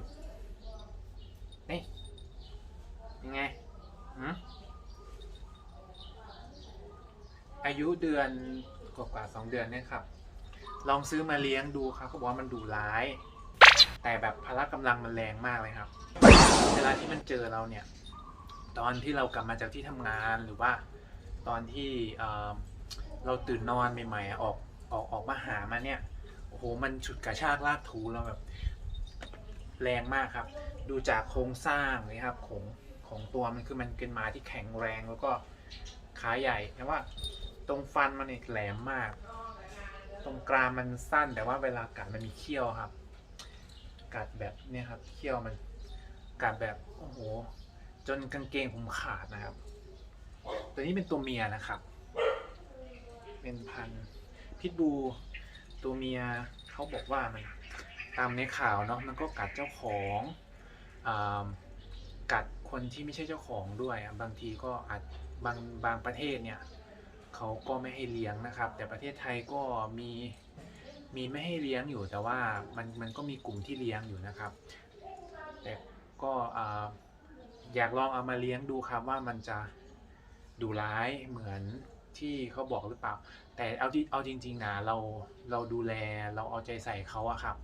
อยู่ นี่ยังไงอายุเดือนกว่าๆสองเดือนเนี่ยครับ ลองซื้อมาเลี้ยงดูครับเขาบอกว่ามันดุร้าย แต่แบบพละกำลังมันแรงมากเลยครับ เวลาที่มันเจอเราเนี่ย ตอนที่เรากลับมาจากที่ทำงานหรือว่า ตอนที่เเราตื่นนอนใหม่ๆอออกออกออกมาหามาเนี่ยโอ้โหมันฉุดกระชากลากถูเราแบบ แรงมากครับ ดูจากโครงสร้างเลยครับของของตัวมันคือมันเป็นม้าที่แข็งแรงแล้วก็ขาใหญ่แต่ว่าตรงฟันมันเนี่ยแหลมมาก ตรงกรามมันสั้นแต่ว่าเวลากัดมันมีเขี้ยวครับ กัดแบบเนี่ยครับเขี้ยวมันกัดแบบโอ้โหจนกางเกงผมขาดนะครับ ตัวนี้เป็นตัวเมียนะครับ เป็นพันพิทบูตัวเมียเขาบอกว่ามัน ตามในข่าวเนาะมันก็กัดเจ้าของอกัดคนที่ไม่ใช่เจ้าของด้วย บางทีก็อาจบางบางประเทศเนี่ยเขาก็ไม่ให้เลี้ยงนะครับ แต่ประเทศไทยก็มีมีไม่ให้เลี้ยงอยู่แต่ว่ามันมันก็มีกลุ่มที่เลี้ยงอยู่นะครับ แต่ก็ออยากลองเอามาเลี้ยงดูครับว่ามันจะดุร้ายเหมือนที่เขาบอกหรือเปล่า แต่เอาเอาจริง ๆนะเราเราดูแลเราเอาใจใส่เขาอะครับ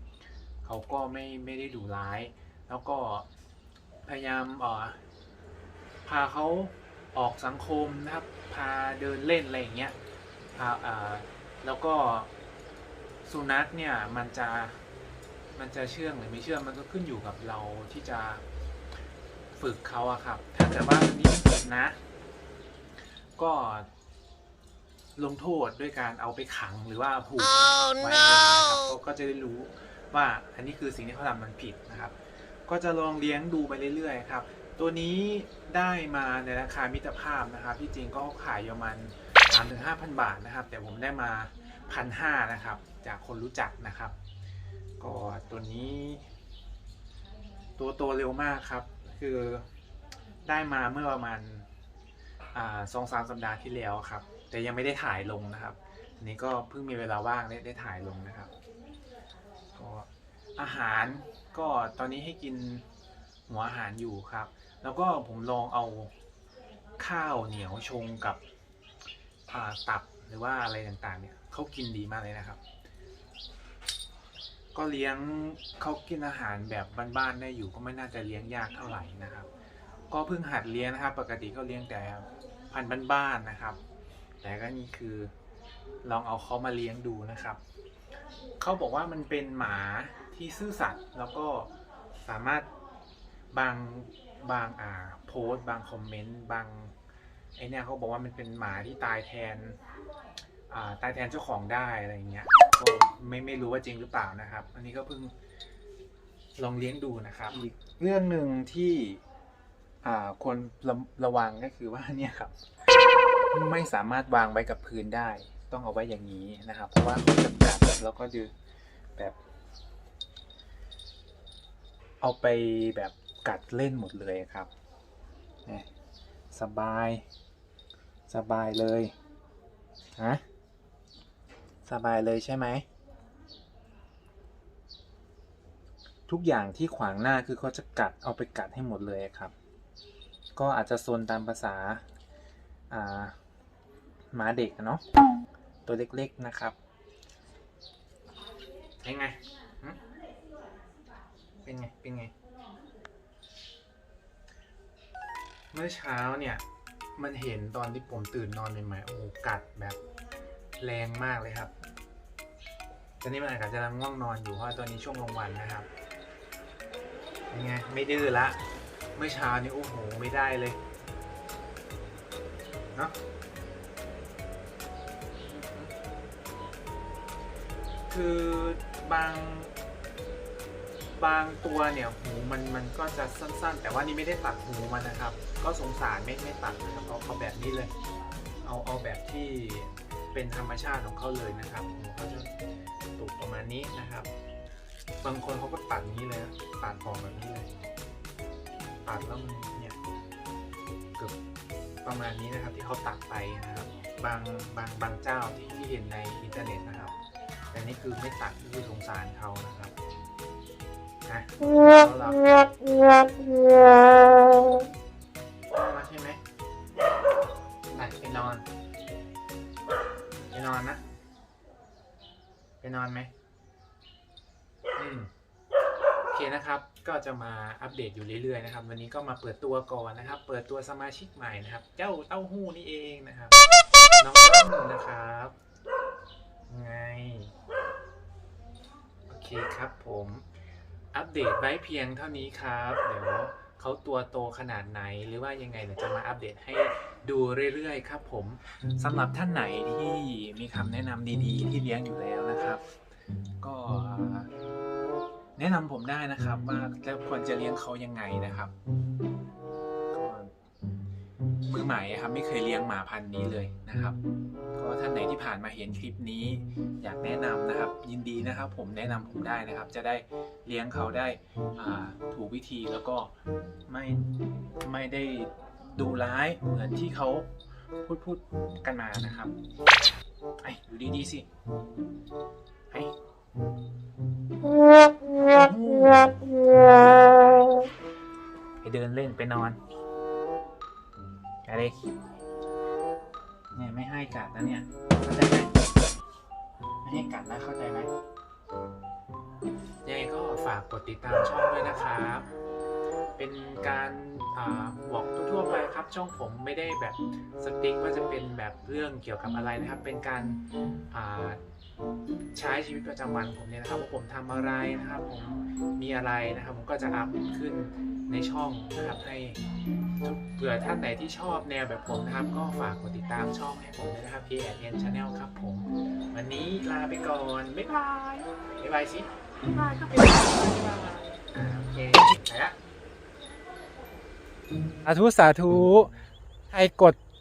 เขาก็ไม่ไม่ได้ดุร้าย แล้วก็พยายามเอ่อพาเขาออกสังคมนะครับ พาเดินเล่นอะไรอย่างเงี้ยพาเอ่อแล้วก็สุนัขเนี่ยมันจะมันจะเชื่องหรือไม่เชื่องมันก็ขึ้นอยู่กับเราที่จะฝึกเขาอะครับ ถ้าเกิดว่าวันนี้ไม่ฝึกนะ ก็ลงโทษด้วยการเอาไปขังหรือว่าผูกไว้นะครับเขาก็จะได้รู้ ว่าอันนี้คือสิ่งที่เขาทำมันผิดนะครับ ก็จะลองเลี้ยงดูไปเรื่อยๆครับ ตัวนี้ได้มาในราคามิตรภาพนะครับ ที่จริงก็ขายอยู่ประมาณสามถึงห้าพันบาทนะครับ แต่ผมได้มาพันห้านะครับ จากคนรู้จักนะครับ ก็ตัวนี้ ตัวโตเร็วมากครับ คือได้มาเมื่อประมาณสองสามสัปดาห์ที่แล้วครับ แต่ยังไม่ได้ถ่ายลงนะครับ อันนี้ก็เพิ่งมีเวลาว่างได้ได้ถ่ายลงนะครับ อาหารก็ตอนนี้ให้กินหัวอาหารอยู่ครับ แล้วก็ผมลองเอาข้าวเหนียวชงกับตับหรือว่าอะไรต่างๆ เนี่ยเขากินดีมากเลยนะครับ ก็เลี้ยงเขากินอาหารแบบบ้านๆได้อยู่ก็ไม่น่าจะเลี้ยงยากเท่าไหร่นะครับ ก็เพิ่งหัดเลี้ยงนะครับ ปกติก็เลี้ยงแต่พันธุ์บ้านๆนะครับ แต่ก็นี่คือลองเอาเขามาเลี้ยงดูนะครับเขาบอกว่ามันเป็นหมา ที่ซื่อสัตย์แล้วก็สามารถบางบางอ่าโพสต์บางคอมเมนต์บางไอเนี่ยเขาบอกว่ามันเป็นหมาที่ตายแทนอ่าตายแทนเจ้าของได้อะไรอย่างเงี้ยก็ไม่ไม่รู้ว่าจริงหรือเปล่านะครับ อันนี้ก็เพิ่งลองเลี้ยงดูนะครับ อีกเรื่องหนึ่งที่อ่าควรระระวังก็คือว่าเนี่ยครับ ไม่สามารถวางไว้กับพื้นได้ ต้องเอาไว้อย่างนี้นะครับ เพราะว่าเขาจะกัดแล้วก็จะแบบ เอาไปแบบกัดเล่นหมดเลยครับนี่ยสบาย สบายเลยฮะสบายเลยใช่ไหม ทุกอย่างที่ขวางหน้าคือเขาจะกัดเอาไปกัดให้หมดเลยครับ ก็อาจจะโซนตามภาษาอ่าหมาเด็กเนาะตัวเล็กๆนะครับเป็นไงหึ เป็นไง เป็นไง เมื่อเช้าเนี่ย มันเห็นตอนที่ผมตื่นนอนใหม่ๆโอ้โหกัดแบบแรงมากเลยครับตอนนี้มันอาจจะกำลังง่วงนอนอยู่เพราะตอนนี้ช่วงกลางวันนะครับเป็นไง ไม่ดื้อละ เมื่อเช้านี้โอ้โห ไม่ได้เลย เนาะคือบาง บางตัวเนี่ยหูมันมันก็จะสั้นๆ แต่ว่านี่ไม่ได้ตัดหูมันนะครับ ก็สงสารไม่ไม่ตัดนะครับเอาเอาแบบนี้เลย เอาเอาแบบที่เป็นธรรมชาติของเขาเลยนะครับหูเขาจะตุกประมาณนี้นะครับ บางคนเขาก็ตัดนี้เลยตัดออกแบบนี้เลยตัดแล้วมันเนี่ยเกือบประมาณนี้นะครับที่เขาตัดไปนะครับบางบางบางเจ้าที่ที่เห็นในอินเทอร์เน็ตนะครับแต่นี่คือไม่ตัดคือสงสารเขานะครับ นะหลับมาใช่ไหมไปไปนอนไปนอนนะไปนอนไหมอืมโอเคนะครับ ก็จะมาอัปเดตอยู่เรื่อยๆนะครับ วันนี้ก็มาเปิดตัวก่อนนะครับ เปิดตัวสมาชิกใหม่นะครับ เจ้าเต้าหู้นี่เองนะครับ น้องต้นนะครับไงโอเคครับผม อัปเดตไว้เพียงเท่านี้ครับ เดี๋ยวเขาตัวโตขนาดไหนหรือว่ายังไงเดี๋ยวจะมาอัปเดตให้ดูเรื่อยๆ ครับผมสำหรับท่านไหนที่มีคำแนะนำดีๆ ที่เลี้ยงอยู่แล้วนะครับ ก็แนะนำผมได้นะครับว่าจะควรจะเลี้ยงเขายังไงนะครับ มือใหม่อะครับไม่เคยเลี้ยงหมาพันธุ์นี้เลยนะครับ ก็ท่านไหนที่ผ่านมาเห็นคลิปนี้ อยากแนะนำนะครับ ยินดีนะครับ ผมแนะนำผมได้นะครับ จะได้เลี้ยงเขาได้อ่าถูกวิธีแล้วก็ไม่ไม่ได้ดูร้ายเหมือนที่เขาพูดพูดกันมานะครับไอ้ดูดีๆสิไอ้ไปเดินเล่นไปนอน ไปเลยเนี่ยไม่ให้กัดนะเนี่ยเข้าใจไหมไม่ให้กัดนะเข้าใจไหมยังไงก็ฝากกดติดตามช่องด้วยนะครับ เป็นการอบอกทั่วๆไปครับ ช่องผมไม่ได้แบบสติ๊กว่าจะเป็นแบบเรื่องเกี่ยวกับอะไรนะครับ เป็นการ ใช้ชีวิตประจำวันผมเนี่ยนะครับว่าผมทำอะไรนะครับ ผมมีอะไรนะครับ ผมก็จะอัพขึ้นในช่องนะครับให้เผื่อท่านไหนที่ชอบแนวแบบผมนะครับ ก็ฝากกดติดตามช่องให้ผมด้วยนะครับ p n n Channel ครับผม วันนี้ลาไปก่อน บ๊ายบาย บ๊ายบายสิบ๊ายบายครับบ๊ายบายอ่าโอเคไปละสาธุสาธุใครกด